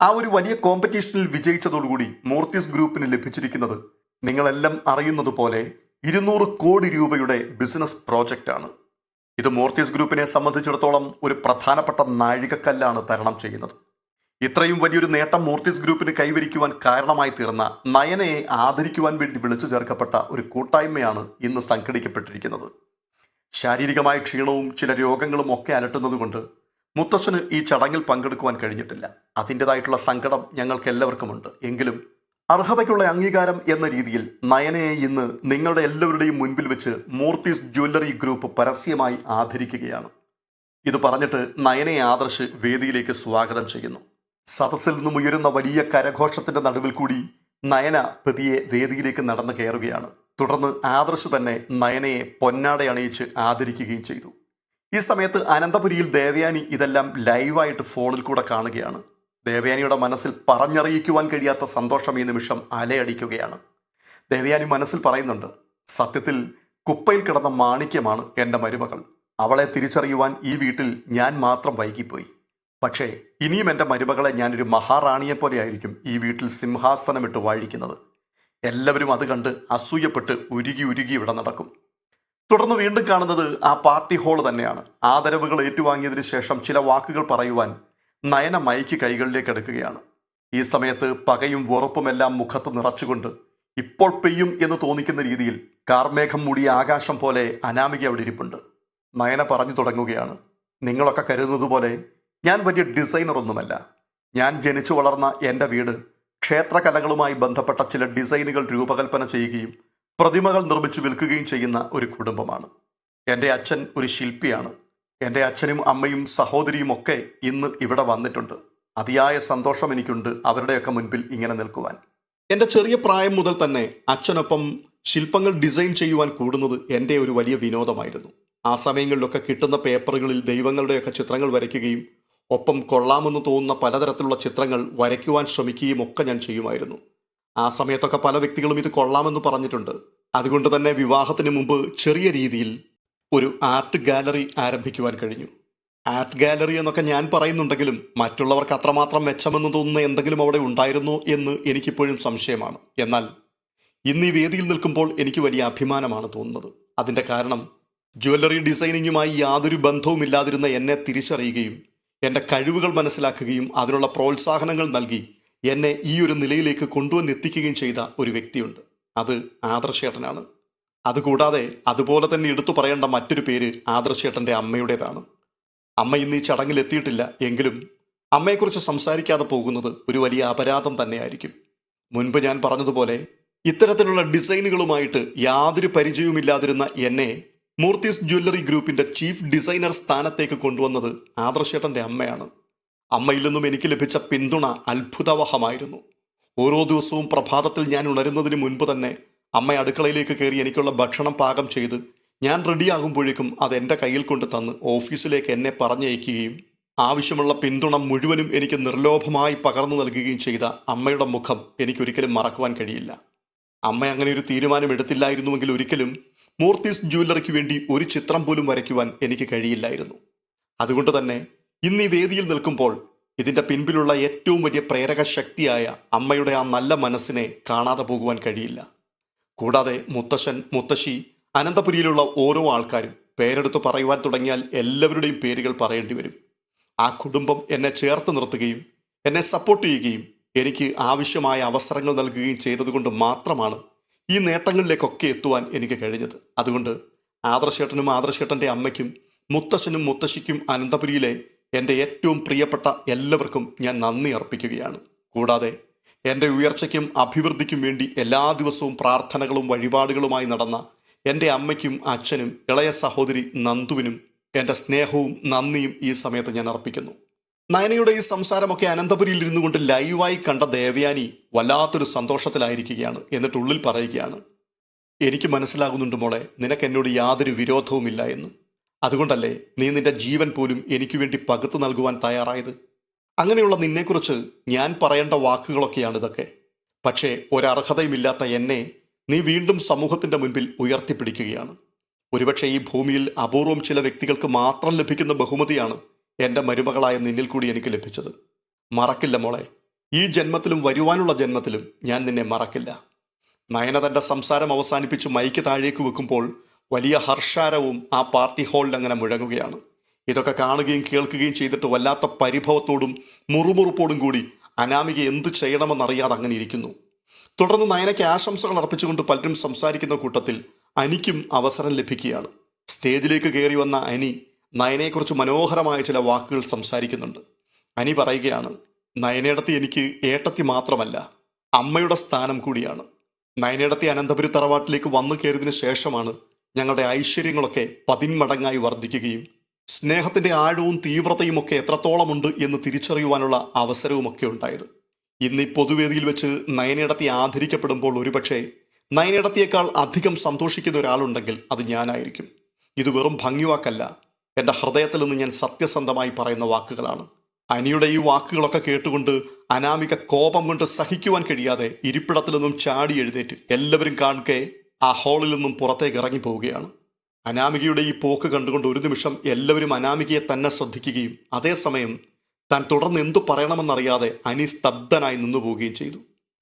ആ ഒരു വലിയ കോമ്പറ്റീഷനിൽ വിജയിച്ചതോടുകൂടി മോർത്തിസ് ഗ്രൂപ്പിന് ലഭിച്ചിരിക്കുന്നത് നിങ്ങളെല്ലാം അറിയുന്നത് പോലെ ഇരുന്നൂറ് കോടി രൂപയുടെ ബിസിനസ് പ്രോജക്റ്റാണ് ഇത് മോർത്തിസ് ഗ്രൂപ്പിനെ സംബന്ധിച്ചിടത്തോളം ഒരു പ്രധാനപ്പെട്ട നാഴികക്കല്ലാണ് തരണം ചെയ്യുന്നത്. ഇത്രയും വലിയൊരു നേട്ടം മോർത്തിസ് ഗ്രൂപ്പിന് കൈവരിക്കുവാൻ കാരണമായി തീർന്ന നയനയെ ആദരിക്കുവാൻ വേണ്ടി വിളിച്ചു ചേർക്കപ്പെട്ട ഒരു കൂട്ടായ്മയാണ് ഇന്ന് സംഘടിക്കപ്പെട്ടിരിക്കുന്നത്. ശാരീരികമായ ക്ഷീണവും ചില രോഗങ്ങളും ഒക്കെ അലട്ടുന്നതുകൊണ്ട് മുത്തശ്ശന് ഈ ചടങ്ങിൽ പങ്കെടുക്കുവാൻ കഴിഞ്ഞിട്ടില്ല. അതിന്റെതായിട്ടുള്ള സങ്കടം ഞങ്ങൾക്ക് എല്ലാവർക്കുമുണ്ട് എങ്കിലും അർഹതയ്ക്കുള്ള അംഗീകാരം എന്ന രീതിയിൽ നയനയെ ഇന്ന് നിങ്ങളുടെ എല്ലാവരുടെയും മുൻപിൽ വെച്ച് മൂർത്തിസ് ജ്വല്ലറി ഗ്രൂപ്പ് പരസ്യമായി ആദരിക്കുകയാണ്. ഇത് പറഞ്ഞിട്ട് നയനയെ ആദർശ് വേദിയിലേക്ക് സ്വാഗതം ചെയ്യുന്നു. സദസ്സിൽ നിന്നും ഉയരുന്ന വലിയ കരഘോഷത്തിന്റെ നടുവിൽ കൂടി നയന പ്രതിയെ വേദിയിലേക്ക് നടന്നു കയറുകയാണ്. തുടർന്ന് ആദർശ് തന്നെ നയനയെ പൊന്നാട അണിയിച്ച് ആദരിക്കുകയും ചെയ്തു. ഈ സമയത്ത് അനന്തപുരിയിൽ ദേവയാനി ഇതെല്ലാം ലൈവായിട്ട് ഫോണിൽ കൂടെ കാണുകയാണ്. ദേവയാനിയുടെ മനസ്സിൽ പറഞ്ഞറിയിക്കുവാൻ കഴിയാത്ത സന്തോഷം ഈ നിമിഷം അലയടിക്കുകയാണ്. ദേവയാനി മനസ്സിൽ പറയുന്നുണ്ട് സത്യത്തിൽ കുപ്പയിൽ കിടന്ന മാണിക്യമാണ് എന്റെ മരുമകൾ. അവളെ തിരിച്ചറിയുവാൻ ഈ വീട്ടിൽ ഞാൻ മാത്രം വൈകിപ്പോയി. പക്ഷേ ഇനിയും എന്റെ മരുമകളെ ഞാനൊരു മഹാറാണിയെപ്പോലെയായിരിക്കും ഈ വീട്ടിൽ സിംഹാസനമിട്ട് വാഴിക്കുന്നത്. എല്ലാവരും അത് കണ്ട് അസൂയപ്പെട്ട് ഉരുകി ഉരുകി ഇവിടെ നടക്കും. തുടർന്ന് വീണ്ടും കാണുന്നത് ആ പാർട്ടി ഹാൾ തന്നെയാണ്. ആദരവുകൾ ഏറ്റുവാങ്ങിയതിന് ശേഷം ചില വാക്കുകൾ പറയുവാൻ നയന മൈക്ക് കൈകളിലേക്ക് എടുക്കുകയാണ്. ഈ സമയത്ത് പകയും വെറുപ്പുമെല്ലാം മുഖത്ത് നിറച്ചുകൊണ്ട് ഇപ്പോൾ പെയ്യും എന്ന് തോന്നിക്കുന്ന രീതിയിൽ കാർമേഘം മൂടിയ ആകാശം പോലെ അനാമിക അവിടെ ഇരിപ്പുണ്ട്. നയന പറഞ്ഞു തുടങ്ങുകയാണ്. നിങ്ങളൊക്കെ കരുതുന്നത് പോലെ ഞാൻ വലിയ ഡിസൈനർ ഒന്നുമല്ല. ഞാൻ ജനിച്ചു വളർന്ന എന്റെ വീട് ക്ഷേത്രകലകളുമായി ബന്ധപ്പെട്ട ചില ഡിസൈനുകൾ രൂപകൽപ്പന ചെയ്യുകയും പ്രതിമകൾ നിർമ്മിച്ചു വിൽക്കുകയും ചെയ്യുന്ന ഒരു കുടുംബമാണ്. എന്റെ അച്ഛൻ ഒരു ശില്പിയാണ്. എന്റെ അച്ഛനും അമ്മയും സഹോദരിയും ഒക്കെ ഇന്ന് ഇവിടെ വന്നിട്ടുണ്ട്. അതിയായ സന്തോഷം എനിക്കുണ്ട് അവരുടെയൊക്കെ മുൻപിൽ ഇങ്ങനെ നിൽക്കുവാൻ. എന്റെ ചെറിയ പ്രായം മുതൽ തന്നെ അച്ഛനൊപ്പം ശില്പങ്ങൾ ഡിസൈൻ ചെയ്യുവാൻ കൂടുന്നത് എന്റെ ഒരു വലിയ വിനോദമായിരുന്നു. ആ സമയങ്ങളിലൊക്കെ കിട്ടുന്ന പേപ്പറുകളിൽ ദൈവങ്ങളുടെയൊക്കെ ചിത്രങ്ങൾ വരയ്ക്കുകയും ഒപ്പം കൊള്ളാമെന്ന് തോന്നുന്ന പലതരത്തിലുള്ള ചിത്രങ്ങൾ വരയ്ക്കുവാൻ ശ്രമിക്കുകയും ഒക്കെ ഞാൻ ചെയ്യുമായിരുന്നു. ആ സമയത്തൊക്കെ പല വ്യക്തികളും ഇത് കൊള്ളാമെന്ന് പറഞ്ഞിട്ടുണ്ട്. അതുകൊണ്ട് തന്നെ വിവാഹത്തിന് മുമ്പ് ചെറിയ രീതിയിൽ ഒരു ആർട്ട് ഗാലറി ആരംഭിക്കുവാൻ കഴിഞ്ഞു. ആർട്ട് ഗാലറി എന്നൊക്കെ ഞാൻ പറയുന്നുണ്ടെങ്കിലും മറ്റുള്ളവർക്ക് അത്രമാത്രം മെച്ചമെന്ന് തോന്നുന്ന എന്തെങ്കിലും അവിടെ ഉണ്ടായിരുന്നോ എന്ന് എനിക്കിപ്പോഴും സംശയമാണ്. എന്നാൽ ഇന്ന് ഈ വേദിയിൽ നിൽക്കുമ്പോൾ എനിക്ക് വലിയ അഭിമാനമാണ് തോന്നുന്നത്. അതിന്റെ കാരണം ജ്വല്ലറി ഡിസൈനിങ്ങുമായി യാതൊരു ബന്ധവുമില്ലാതിരുന്ന എന്നെ തിരിച്ചറിയുകയും എന്റെ കഴിവുകൾ മനസ്സിലാക്കുകയും അതിനുള്ള പ്രോത്സാഹനങ്ങൾ നൽകി എന്നെ ഈ ഒരു നിലയിലേക്ക് കൊണ്ടുവന്നെത്തിക്കുകയും ചെയ്ത ഒരു വ്യക്തിയുണ്ട്. അത് ആദർശേട്ടനാണ് അതുകൂടാതെ അതുപോലെ തന്നെ എടുത്തു പറയേണ്ട മറ്റൊരു പേര് ആദർശേട്ടന്റെ അമ്മയുടേതാണ്. അമ്മ ഇന്ന് ഈ ചടങ്ങിൽ എത്തിയിട്ടില്ല എങ്കിലും അമ്മയെക്കുറിച്ച് സംസാരിക്കാതെ പോകുന്നത് ഒരു വലിയ അപരാധം തന്നെയായിരിക്കും. മുൻപ് ഞാൻ പറഞ്ഞതുപോലെ ഇത്തരത്തിലുള്ള ഡിസൈനുകളുമായിട്ട് യാതൊരു പരിചയവുമില്ലാതിരുന്ന എന്നെ മൂർത്തീസ് ജ്വല്ലറി ഗ്രൂപ്പിന്റെ ചീഫ് ഡിസൈനർ സ്ഥാനത്തേക്ക് കൊണ്ടുവന്നത് ആദർശേട്ടന്റെ അമ്മയാണ്. അമ്മയിൽ നിന്നും എനിക്ക് ലഭിച്ച പിന്തുണ അത്ഭുതവഹമായിരുന്നു. ഓരോ ദിവസവും പ്രഭാതത്തിൽ ഞാൻ ഉണരുന്നതിന് മുൻപ് തന്നെ അമ്മ അടുക്കളയിലേക്ക് കയറി എനിക്കുള്ള ഭക്ഷണം പാകം ചെയ്ത് ഞാൻ റെഡിയാകുമ്പോഴേക്കും അത് എന്റെ കയ്യിൽ കൊണ്ട് തന്ന് ഓഫീസിലേക്ക് എന്നെ പറഞ്ഞയക്കുകയും ആവശ്യമുള്ള പിന്തുണ മുഴുവനും എനിക്ക് നിർലോഭമായി പകർന്നു നൽകുകയും ചെയ്ത അമ്മയുടെ മുഖം എനിക്കൊരിക്കലും മറക്കുവാൻ കഴിയില്ല. അമ്മ അങ്ങനെ ഒരു തീരുമാനം എടുത്തില്ലായിരുന്നുവെങ്കിൽ ഒരിക്കലും മൂർത്തീസ് ജ്വല്ലറിക്ക് വേണ്ടി ഒരു ചിത്രം പോലും വരയ്ക്കുവാൻ എനിക്ക് കഴിയില്ലായിരുന്നു. അതുകൊണ്ട് തന്നെ ഇന്ന് ഈ വേദിയിൽ നിൽക്കുമ്പോൾ ഇതിന്റെ പിൻപിലുള്ള ഏറ്റവും വലിയ പ്രേരക ശക്തിയായ അമ്മയുടെ ആ നല്ല മനസ്സിനെ കാണാതെ പോകുവാൻ കഴിയില്ല. കൂടാതെ മുത്തശ്ശൻ മുത്തശ്ശി അനന്തപുരിയിലുള്ള ഓരോ ആൾക്കാരും പേരെടുത്ത് പറയുവാൻ തുടങ്ങിയാൽ എല്ലാവരുടെയും പേരുകൾ പറയേണ്ടി വരും. ആ കുടുംബം എന്നെ ചേർത്ത് നിർത്തുകയും എന്നെ സപ്പോർട്ട് ചെയ്യുകയും എനിക്ക് ആവശ്യമായ അവസരങ്ങൾ നൽകുകയും ചെയ്തതുകൊണ്ട് മാത്രമാണ് ഈ നേട്ടങ്ങളിലേക്കൊക്കെ എത്തുവാൻ എനിക്ക് കഴിഞ്ഞത്. അതുകൊണ്ട് ആദർശേട്ടനും ആദർശേട്ടന്റെ അമ്മയ്ക്കും മുത്തശ്ശനും മുത്തശ്ശിക്കും അനന്തപുരിയിലെ എന്റെ ഏറ്റവും പ്രിയപ്പെട്ട എല്ലാവർക്കും ഞാൻ നന്ദി അർപ്പിക്കുകയാണ്. കൂടാതെ എന്റെ ഉയർച്ചയ്ക്കും അഭിവൃദ്ധിക്കും വേണ്ടി എല്ലാ ദിവസവും പ്രാർത്ഥനകളും വഴിപാടുകളുമായി നടന്ന എന്റെ അമ്മയ്ക്കും അച്ഛനും ഇളയ സഹോദരി നന്ദുവിനും എന്റെ സ്നേഹവും നന്ദിയും ഈ സമയത്ത് ഞാൻ അർപ്പിക്കുന്നു. നയനയുടെ ഈ സംസാരമൊക്കെ അനന്തപുരിയിൽ ഇരുന്നു കൊണ്ട് ലൈവായി കണ്ട ദേവയാനി വല്ലാത്തൊരു സന്തോഷത്തിലായിരിക്കുകയാണ് എന്നിട്ട് ഉള്ളിൽ പറയുകയാണ് എനിക്ക് മനസ്സിലാകുന്നുണ്ട് മോളെ നിനക്ക് എന്നോട് യാതൊരു വിരോധവുമില്ല എന്ന്. അതുകൊണ്ടല്ലേ നീ നിന്റെ ജീവൻ പോലും എനിക്ക് വേണ്ടി പകുത്തു നൽകുവാൻ തയ്യാറായത്? അങ്ങനെയുള്ള നിന്നെക്കുറിച്ച് ഞാൻ പറയേണ്ട വാക്കുകളൊക്കെയാണ് ഇതൊക്കെ. പക്ഷേ ഒരർഹതയുമില്ലാത്ത എന്നെ നീ വീണ്ടും സമൂഹത്തിന്റെ മുൻപിൽ ഉയർത്തിപ്പിടിക്കുകയാണ്. ഒരുപക്ഷെ ഈ ഭൂമിയിൽ അപൂർവം ചില വ്യക്തികൾക്ക് മാത്രം ലഭിക്കുന്ന ബഹുമതിയാണ് എന്റെ മരുമകളായ നിന്നിൽ കൂടി എനിക്ക് ലഭിച്ചത്. മറക്കില്ല മോളെ. ഈ ജന്മത്തിലും വരുവാനുള്ള ജന്മത്തിലും ഞാൻ നിന്നെ മറക്കില്ല. നയന തന്റെ സംസാരം അവസാനിപ്പിച്ച് മൈക്ക് താഴേക്ക് വെക്കുമ്പോൾ വലിയ ഹർഷാരവും ആ പാർട്ടി ഹാളിൽ അങ്ങനെ മുഴങ്ങുകയാണ്. ഇതൊക്കെ കാണുകയും കേൾക്കുകയും ചെയ്തിട്ട് വല്ലാത്ത പരിഭവത്തോടും മുറുമുറുപ്പോടും കൂടി അനാമിക എന്തു ചെയ്യണമെന്നറിയാതെ അങ്ങനെ ഇരിക്കുന്നു. തുടർന്ന് നയനയ്ക്ക് ആശംസകൾ അർപ്പിച്ചുകൊണ്ട് പലരും സംസാരിക്കുന്ന കൂട്ടത്തിൽ അനിക്കും അവസരം ലഭിക്കുകയാണ്. സ്റ്റേജിലേക്ക് കയറി വന്ന അനി നയനയെക്കുറിച്ച് മനോഹരമായ ചില വാക്കുകൾ സംസാരിക്കുന്നുണ്ട്. അനി പറയുകയാണ് നയനയിടത്തി എനിക്ക് ഏട്ടത്തി മാത്രമല്ല അമ്മയുടെ സ്ഥാനം കൂടിയാണ്. നയനയിടത്തി അനന്തപുരി തറവാട്ടിലേക്ക് വന്നു കയറിയതിനു ശേഷമാണ് ഞങ്ങളുടെ ഐശ്വര്യങ്ങളൊക്കെ പതിന്മടങ്ങായി വർദ്ധിക്കുകയും സ്നേഹത്തിന്റെ ആഴവും തീവ്രതയും ഒക്കെ എത്രത്തോളമുണ്ട് എന്ന് തിരിച്ചറിയുവാനുള്ള അവസരവുമൊക്കെ ഉണ്ടായത്. ഇന്ന് ഈ പൊതുവേദിയിൽ വെച്ച് നയനയിടത്തി ആദരിക്കപ്പെടുമ്പോൾ ഒരുപക്ഷെ നയനയിടത്തിയേക്കാൾ അധികം സന്തോഷിക്കുന്ന ഒരാളുണ്ടെങ്കിൽ അത് ഞാനായിരിക്കും. ഇത് വെറും ഭംഗിവാക്കല്ല എന്റെ ഹൃദയത്തിൽ നിന്ന് ഞാൻ സത്യസന്ധമായി പറയുന്ന വാക്കുകളാണ്. അനിയുടെ ഈ വാക്കുകളൊക്കെ കേട്ടുകൊണ്ട് അനാമിക കോപം കൊണ്ട് സഹിക്കുവാൻ കഴിയാതെ ഇരിപ്പിടത്തിൽ നിന്നും ചാടി എഴുന്നേറ്റ് എല്ലാവരും കാണുകെ ആ ഹാളിൽ നിന്നും പുറത്തേക്ക് ഇറങ്ങി പോവുകയാണ്. അനാമികയുടെ ഈ പോക്ക് കണ്ടുകൊണ്ട് ഒരു നിമിഷം എല്ലാവരും അനാമികയെ തന്നെ ശ്രദ്ധിക്കുകയും അതേസമയം താൻ തുടർന്ന് എന്തു പറയണമെന്നറിയാതെ അനി സ്തബ്ധനായി നിന്നു പോവുകയും ചെയ്തു.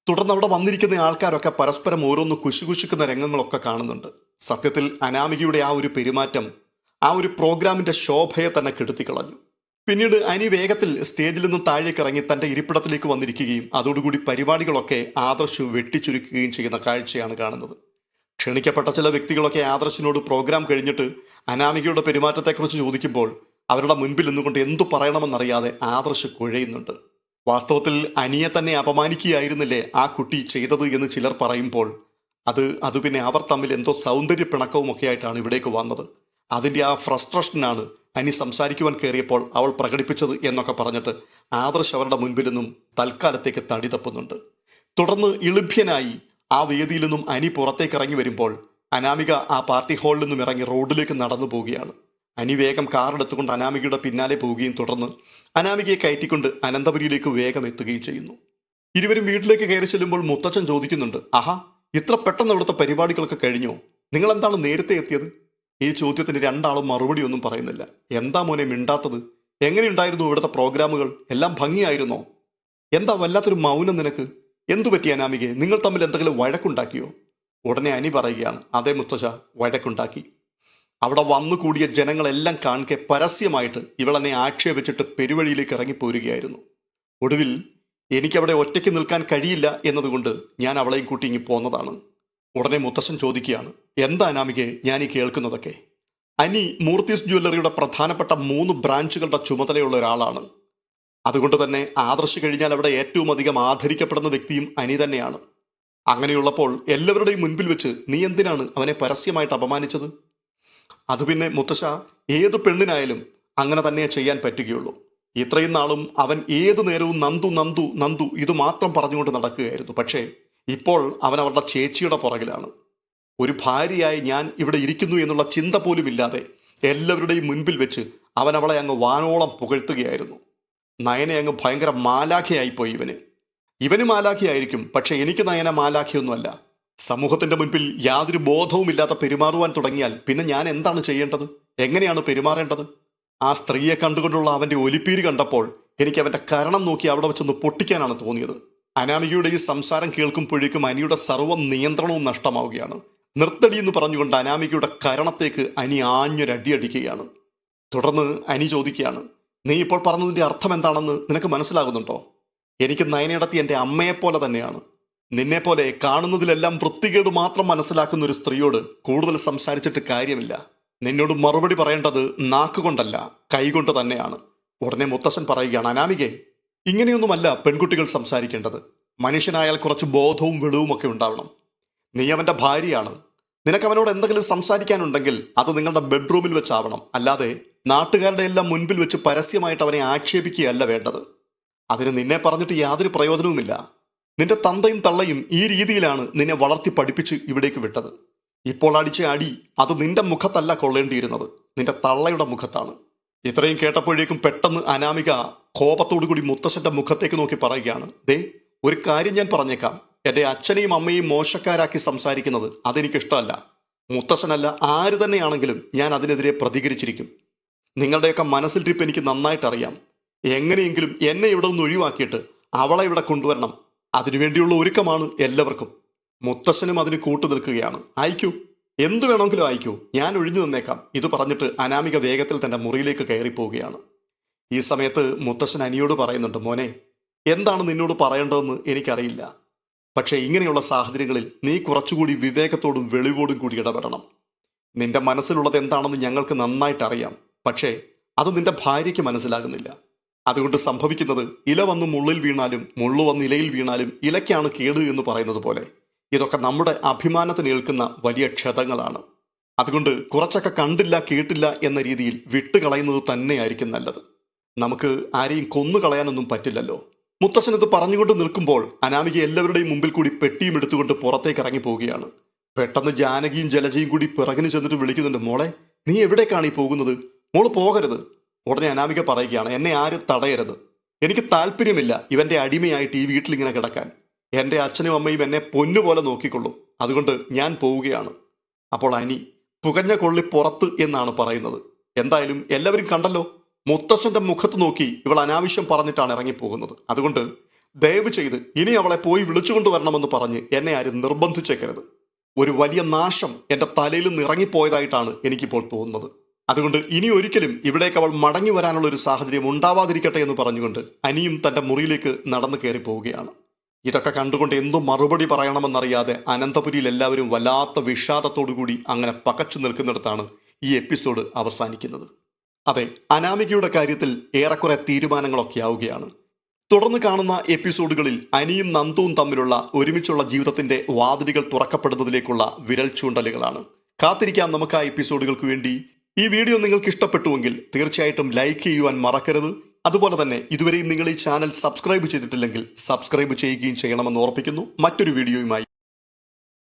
തുടർന്ന് അവിടെ വന്നിരിക്കുന്ന ആൾക്കാരൊക്കെ പരസ്പരം ഓരോന്ന് കുശുകുശുക്കുന്ന രംഗങ്ങളൊക്കെ കാണുന്നുണ്ട്. സത്യത്തിൽ അനാമികയുടെ ആ ഒരു പെരുമാറ്റം ആ ഒരു പ്രോഗ്രാമിന്റെ ശോഭയെ തന്നെ കെടുത്തിക്കളഞ്ഞു. പിന്നീട് അനി വേഗത്തിൽ സ്റ്റേജിൽ നിന്ന് താഴേക്ക് ഇറങ്ങി തന്റെ ഇരിപ്പിടത്തിലേക്ക് വന്നിരിക്കുകയും അതോടുകൂടി പരിപാടികളൊക്കെ ആദർശ് വെട്ടിച്ചുരുക്കുകയും ചെയ്യുന്ന കാഴ്ചയാണ് കാണുന്നത്. ക്ഷണിക്കപ്പെട്ട ചില വ്യക്തികളൊക്കെ ആദർശിനോട് പ്രോഗ്രാം കഴിഞ്ഞിട്ട് അനാമികയുടെ പെരുമാറ്റത്തെക്കുറിച്ച് ചോദിക്കുമ്പോൾ അവരുടെ മുൻപിൽ നിന്നുകൊണ്ട് എന്തു പറയണമെന്നറിയാതെ ആദർശ് കുഴയുന്നുണ്ട്. വാസ്തവത്തിൽ അനിയെ തന്നെ അപമാനിക്കുകയായിരുന്നില്ലേ ആ കുട്ടി ചെയ്തത് എന്ന് ചിലർ പറയുമ്പോൾ അത് അത് പിന്നെ അവർ തമ്മിൽ എന്തോ സൗന്ദര്യ പിണക്കവുമൊക്കെ ആയിട്ടാണ് ഇവിടേക്ക് വന്നത്. അതിന്റെ ആ ഫ്രസ്ട്രേഷനാണ് അനി സംസാരിക്കുവാൻ കയറിയപ്പോൾ അവൾ പ്രകടിപ്പിച്ചത് എന്നൊക്കെ പറഞ്ഞിട്ട് ആദർശ് അവരുടെ മുൻപിൽ നിന്നും തൽക്കാലത്തേക്ക് തടി തപ്പുന്നുണ്ട്. തുടർന്ന് ഇളിഭ്യനായി ആ വേദിയിൽ നിന്നും അനി പുറത്തേക്ക് ഇറങ്ങി വരുമ്പോൾ അനാമിക ആ പാർട്ടി ഹാളിൽ നിന്നും ഇറങ്ങി റോഡിലേക്ക് നടന്നു പോവുകയാണ്. അനി വേഗം കാറെടുത്തുകൊണ്ട് അനാമികയുടെ പിന്നാലെ പോവുകയും തുടർന്ന് അനാമികയെ കയറ്റിക്കൊണ്ട് അനന്തപുരിയിലേക്ക് വേഗം എത്തുകയും ചെയ്യുന്നു. ഇരുവരും വീട്ടിലേക്ക് കയറി ചെല്ലുമ്പോൾ മുത്തച്ഛൻ ചോദിക്കുന്നുണ്ട് ആഹാ ഇത്ര പെട്ടെന്ന് അവിടുത്തെ പരിപാടികളൊക്കെ കഴിഞ്ഞോ? നിങ്ങളെന്താണ് നേരത്തെ എത്തിയത്? ഈ ചോദ്യത്തിന് രണ്ടാളും മറുപടി ഒന്നും പറയുന്നില്ല. എന്താ മോനെ മിണ്ടാത്തത്? എങ്ങനെയുണ്ടായിരുന്നു ഇവിടുത്തെ പ്രോഗ്രാമുകൾ? എല്ലാം ഭംഗിയായിരുന്നോ? എന്താ വല്ലാത്തൊരു മൗനം നിനക്ക്? എന്തു പറ്റിയ അനാമികെ നിങ്ങൾ തമ്മിൽ എന്തെങ്കിലും വഴക്കുണ്ടാക്കിയോ? ഉടനെ അനി പറയുകയാണ് അതേ മുത്തശ്ശ വഴക്കുണ്ടാക്കി. അവിടെ വന്നു കൂടിയ ജനങ്ങളെല്ലാം കാണിക്കെ പരസ്യമായിട്ട് ഇവളെന്നെ ആക്ഷേപിച്ചിട്ട് പെരുവഴിയിലേക്ക് ഇറങ്ങിപ്പോരുകയായിരുന്നു. ഒടുവിൽ എനിക്കവിടെ ഒറ്റയ്ക്ക് നിൽക്കാൻ കഴിയില്ല എന്നതുകൊണ്ട് ഞാൻ അവളെയും കൂട്ടി ഇങ്ങി പോന്നതാണ്. ഉടനെ മുത്തശ്ശൻ ചോദിക്കുകയാണ് എന്താ അനാമികെ ഞാൻ ഈ കേൾക്കുന്നതൊക്കെ? അനി മൂർത്തീസ് ജ്വല്ലറിയുടെ പ്രധാനപ്പെട്ട മൂന്ന് ബ്രാഞ്ചുകളുടെ ചുമതലയുള്ള ഒരാളാണ്. അതുകൊണ്ട് തന്നെ ആദർശ് കഴിഞ്ഞാൽ അവിടെ ഏറ്റവും അധികം ആദരിക്കപ്പെടുന്ന വ്യക്തിയും അനി തന്നെയാണ്. അങ്ങനെയുള്ളപ്പോൾ എല്ലാവരുടെയും മുൻപിൽ വെച്ച് നീ എന്തിനാണ് അവനെ പരസ്യമായിട്ട് അപമാനിച്ചത്? അത് പിന്നെ മുത്തശ്ശ ഏത് പെണ്ണിനായാലും അങ്ങനെ തന്നെ ചെയ്യാൻ പറ്റുകയുള്ളൂ. ഇത്രയും നാളും അവൻ ഏതു നേരവും നന്ദു നന്ദു നന്ദു ഇത് മാത്രം പറഞ്ഞുകൊണ്ട് നടക്കുകയായിരുന്നു. പക്ഷേ ഇപ്പോൾ അവൻ അവരുടെ ചേച്ചിയുടെ പുറകിലാണ്. ഒരു ഭാര്യയായി ഞാൻ ഇവിടെ ഇരിക്കുന്നു എന്നുള്ള ചിന്ത പോലുമില്ലാതെ എല്ലാവരുടെയും മുൻപിൽ വെച്ച് അവൻ അവളെ അങ്ങ് വാനോളം പുകഴ്ത്തുകയായിരുന്നു. നയനെ അങ്ങ് ഭയങ്കര മാലാഖയായിപ്പോയി ഇവന്. ഇവന് മാലാഖയായിരിക്കും പക്ഷേ എനിക്ക് നയന മാലാഖയൊന്നുമല്ല. സമൂഹത്തിന്റെ മുൻപിൽ യാതൊരു ബോധവുമില്ലാതെ പെരുമാറുവാൻ തുടങ്ങിയാൽ പിന്നെ ഞാൻ എന്താണ് ചെയ്യേണ്ടത്? എങ്ങനെയാണ് പെരുമാറേണ്ടത്? ആ സ്ത്രീയെ കണ്ടുകൊണ്ടുള്ള അവന്റെ ഒലിപ്പീര് കണ്ടപ്പോൾ എനിക്ക് അവന്റെ കരണം നോക്കി അവിടെ വെച്ചൊന്ന് പൊട്ടിക്കാനാണ് തോന്നിയത്. അനാമികയുടെ ഈ സംസാരം കേൾക്കുമ്പോഴേക്കും അനിയുടെ സർവ നിയന്ത്രണവും നഷ്ടമാവുകയാണ്. നിർത്തടി എന്ന് പറഞ്ഞുകൊണ്ട് അനാമികയുടെ കരണത്തേക്ക് അനി ആഞ്ഞൊരടിയടിക്കുകയാണ് തുടർന്ന് അനി ചോദിക്കുകയാണ് നീ ഇപ്പോൾ പറഞ്ഞതിന്റെ അർത്ഥം എന്താണെന്ന് നിനക്ക് മനസ്സിലാകുന്നുണ്ടോ? എനിക്ക് നയനയിടത്തി എന്റെ അമ്മയെപ്പോലെ തന്നെയാണ്. നിന്നെപ്പോലെ കാണുന്നതിലെല്ലാം വൃത്തികേട് മാത്രം മനസ്സിലാക്കുന്ന ഒരു സ്ത്രീയോട് കൂടുതൽ സംസാരിച്ചിട്ട് കാര്യമില്ല. നിന്നോട് മറുപടി പറയേണ്ടത് നാക്കുകൊണ്ടല്ല കൈകൊണ്ട് തന്നെയാണ്. ഉടനെ മുത്തശ്ശൻ പറയുകയാണ് അനാമികെ ഇങ്ങനെയൊന്നുമല്ല പെൺകുട്ടികൾ സംസാരിക്കേണ്ടത്. മനുഷ്യനായാൽ കുറച്ച് ബോധവും വെളിവുമൊക്കെ ഉണ്ടാവണം. നീ അവന്റെ ഭാര്യയാണ്. നിനക്ക് അവനോട് എന്തെങ്കിലും സംസാരിക്കാനുണ്ടെങ്കിൽ അത് നിങ്ങളുടെ ബെഡ്റൂമിൽ വെച്ചാവണം. അല്ലാതെ നാട്ടുകാരുടെ എല്ലാം മുൻപിൽ വെച്ച് പരസ്യമായിട്ട് അവനെ ആക്ഷേപിക്കുകയല്ല വേണ്ടത്. അതിന് നിന്നെ പറഞ്ഞിട്ട് യാതൊരു പ്രയോജനവുമില്ല. നിന്റെ തന്തയും തള്ളയും ഈ രീതിയിലാണ് നിന്നെ വളർത്തി പഠിപ്പിച്ച് ഇവിടേക്ക് വിട്ടത്. ഇപ്പോൾ അടിച്ച അടി അത് നിന്റെ മുഖത്തല്ല കൊള്ളേണ്ടിയിരുന്നത്. നിന്റെ തള്ളയുടെ മുഖത്താണ്. ഇത്രയും കേട്ടപ്പോഴേക്കും പെട്ടെന്ന് അനാമിക കോപത്തോടു കൂടി മുത്തശ്ശന്റെ മുഖത്തേക്ക് നോക്കി പറയുകയാണ് ദേ ഒരു കാര്യം ഞാൻ പറഞ്ഞേക്കാം. എന്റെ അച്ഛനെയും അമ്മയും മോശക്കാരാക്കി സംസാരിക്കുന്നത് അതെനിക്കിഷ്ടമല്ല. മുത്തശ്ശനല്ല ആര് തന്നെയാണെങ്കിലും ഞാൻ അതിനെതിരെ പ്രതികരിച്ചിരിക്കും. നിങ്ങളുടെയൊക്കെ മനസ്സിലിരിപ്പ് എനിക്ക് നന്നായിട്ട് അറിയാം എങ്ങനെയെങ്കിലും എന്നെ ഇവിടെ നിന്ന് ഒഴിവാക്കിയിട്ട് അവളെ ഇവിടെ കൊണ്ടുവരണം. അതിനുവേണ്ടിയുള്ള ഒരുക്കമാണ് എല്ലാവർക്കും. മുത്തശ്ശനും അതിന് കൂട്ടു നിൽക്കുകയാണ്. അയക്കൂ. എന്തു വേണമെങ്കിലും അയക്കൂ. ഞാൻ ഒഴിഞ്ഞു നിന്നേക്കാം. ഇത് പറഞ്ഞിട്ട് അനാമിക വേഗത്തിൽ തന്റെ മുറിയിലേക്ക് കയറിപ്പോവുകയാണ്. ഈ സമയത്ത് മുത്തശ്ശൻ അനിയോട് പറയുന്നുണ്ട് മോനെ എന്താണ് നിന്നോട് പറയേണ്ടതെന്ന് എനിക്കറിയില്ല. പക്ഷേ ഇങ്ങനെയുള്ള സാഹചര്യങ്ങളിൽ നീ കുറച്ചുകൂടി വിവേകത്തോടും വെളിവോടും കൂടി ഇടപെടണം. നിന്റെ മനസ്സിലുള്ളത് എന്താണെന്ന് ഞങ്ങൾക്ക് നന്നായിട്ട് അറിയാം പക്ഷേ അത് നിന്റെ ഭാര്യയ്ക്ക് മനസ്സിലാകുന്നില്ല. അതുകൊണ്ട് സംഭവിക്കുന്നത് ഇല വന്ന് മുള്ളിൽ വീണാലും മുള്ളു വന്ന് ഇലയിൽ വീണാലും ഇലയ്ക്കാണ് കേട് എന്ന് പറയുന്നത് പോലെ ഇതൊക്കെ നമ്മുടെ അഭിമാനത്തിന് ഏൽക്കുന്ന വലിയ ക്ഷതങ്ങളാണ്. അതുകൊണ്ട് കുറച്ചൊക്കെ കണ്ടില്ല കേട്ടില്ല എന്ന രീതിയിൽ വിട്ടുകളയുന്നത് തന്നെയായിരിക്കും നല്ലത്. നമുക്ക് ആരെയും കൊന്നു കളയാനൊന്നും പറ്റില്ലല്ലോ. മുത്തശ്ശൻ ഇത് പറഞ്ഞുകൊണ്ട് നിൽക്കുമ്പോൾ അനാമിക എല്ലാവരുടെയും മുമ്പിൽ കൂടി പെട്ടിയും എടുത്തുകൊണ്ട് പുറത്തേക്ക് ഇറങ്ങി പോവുകയാണ്. പെട്ടെന്ന് ജാനകിയും ജലജയും കൂടി പിറകിന് ചെന്നിട്ട് വിളിക്കുന്നുണ്ട് മോളെ നീ എവിടേക്കാണ് ഈ പോകുന്നത്? മോൾ പോകരുത്. ഉടനെ അനാമിക പറയുകയാണ് എന്നെ ആരും തടയരുത്. എനിക്ക് താല്പര്യമില്ല ഇവന്റെ അടിമയായിട്ട് ഈ വീട്ടിലിങ്ങനെ കിടക്കാൻ. എന്റെ അച്ഛനും അമ്മയും എന്നെ പൊന്നുപോലെ നോക്കിക്കൊള്ളും. അതുകൊണ്ട് ഞാൻ പോവുകയാണ്. അപ്പോൾ അനി പുകഞ്ഞ കൊള്ളി പുറത്ത് എന്നാണ് പറയുന്നത്. എന്തായാലും എല്ലാവരും കണ്ടല്ലോ മുത്തശ്ശന്റെ മുഖത്ത് നോക്കി ഇവൾ അനാവശ്യം പറഞ്ഞിട്ടാണ് ഇറങ്ങിപ്പോകുന്നത്. അതുകൊണ്ട് ദയവ് ചെയ്ത് ഇനി അവളെ പോയി വിളിച്ചുകൊണ്ട് വരണമെന്ന് പറഞ്ഞ് എന്നെ ആരും നിർബന്ധിച്ചേക്കരുത്. ഒരു വലിയ നാശം എന്റെ തലയിൽ നിന്ന് ഇറങ്ങിപ്പോയതായിട്ടാണ് എനിക്കിപ്പോൾ തോന്നുന്നത്. അതുകൊണ്ട് ഇനി ഒരിക്കലും ഇവിടേക്ക് അവൾ മടങ്ങി വരാനുള്ള ഒരു സാഹചര്യം ഉണ്ടാവാതിരിക്കട്ടെ എന്ന് പറഞ്ഞുകൊണ്ട് അനിയും തന്റെ മുറിയിലേക്ക് നടന്നു കയറി പോവുകയാണ്. ഇതൊക്കെ കണ്ടുകൊണ്ട് എന്തു മറുപടി പറയണമെന്നറിയാതെ അനന്തപുരിയിൽ എല്ലാവരും വല്ലാത്ത വിഷാദത്തോടു കൂടി അങ്ങനെ പകച്ചു നിൽക്കുന്നിടത്താണ് ഈ എപ്പിസോഡ് അവസാനിക്കുന്നത്. അതെ അനാമികയുടെ കാര്യത്തിൽ ഏറെക്കുറെ തീരുമാനങ്ങളൊക്കെ ആവുകയാണ്. തുടർന്ന് കാണുന്ന എപ്പിസോഡുകളിൽ അനിയും നന്ദുവും തമ്മിലുള്ള ഒരുമിച്ചുള്ള ജീവിതത്തിന്റെ വാതിലുകൾ തുറക്കപ്പെടുന്നതിലേക്കുള്ള വിരൽ ചൂണ്ടലുകളാണ്. കാത്തിരിക്കാം നമുക്ക് ആ എപ്പിസോഡുകൾക്ക് വേണ്ടി. ഈ വീഡിയോ നിങ്ങൾക്ക് ഇഷ്ടപ്പെട്ടുവെങ്കിൽ തീർച്ചയായിട്ടും ലൈക്ക് ചെയ്യുവാൻ മറക്കരുത്. അതുപോലെ തന്നെ ഇതുവരെയും നിങ്ങൾ ഈ ചാനൽ സബ്സ്ക്രൈബ് ചെയ്തിട്ടില്ലെങ്കിൽ സബ്സ്ക്രൈബ് ചെയ്യുകയും ചെയ്യണമെന്ന് ഓർപ്പിക്കുന്നു. മറ്റൊരു വീഡിയോയുമായി